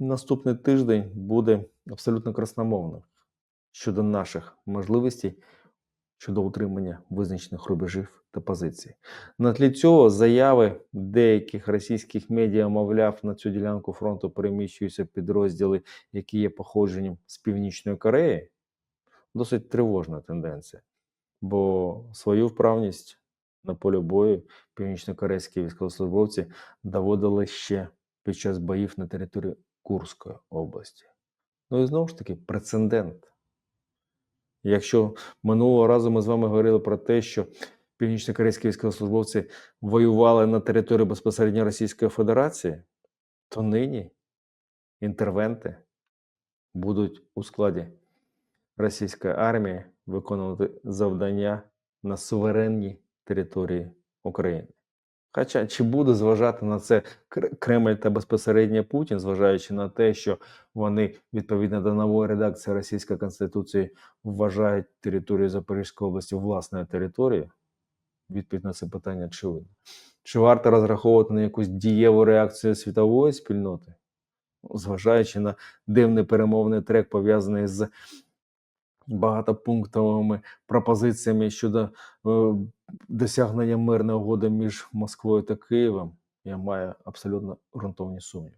наступний тиждень буде абсолютно красномовним щодо наших можливостей щодо утримання визначених рубежів та позицій. На тлі цього заяви деяких російських медіа, мовляв, на цю ділянку фронту переміщуються підрозділи, які є походженням з Північної Кореї, досить тривожна тенденція. Бо свою вправність на полі бою північнокорейські військовослужбовці доводили ще під час боїв на території Курської області. Ну і знову ж таки прецедент. Якщо минулого разу ми з вами говорили про те, що північнокорейські військовослужбовці воювали на території безпосередньо Російської Федерації, то нині інтервенти будуть у складі російської армії виконувати завдання на суверенній території України. Хоча чи буде зважати на це Кр- Кремль та безпосередньо Путін, зважаючи на те, що вони відповідно до нової редакції Російської Конституції вважають територію Запорізької області власною територією? Відповідь на це питання очевидна. Чи варто розраховувати на якусь дієву реакцію світової спільноти, зважаючи на дивний перемовний трек, пов'язаний з багатопунктовими пропозиціями щодо е, досягнення мирної угоди між Москвою та Києвом, я маю абсолютно ґрунтовні сумніви.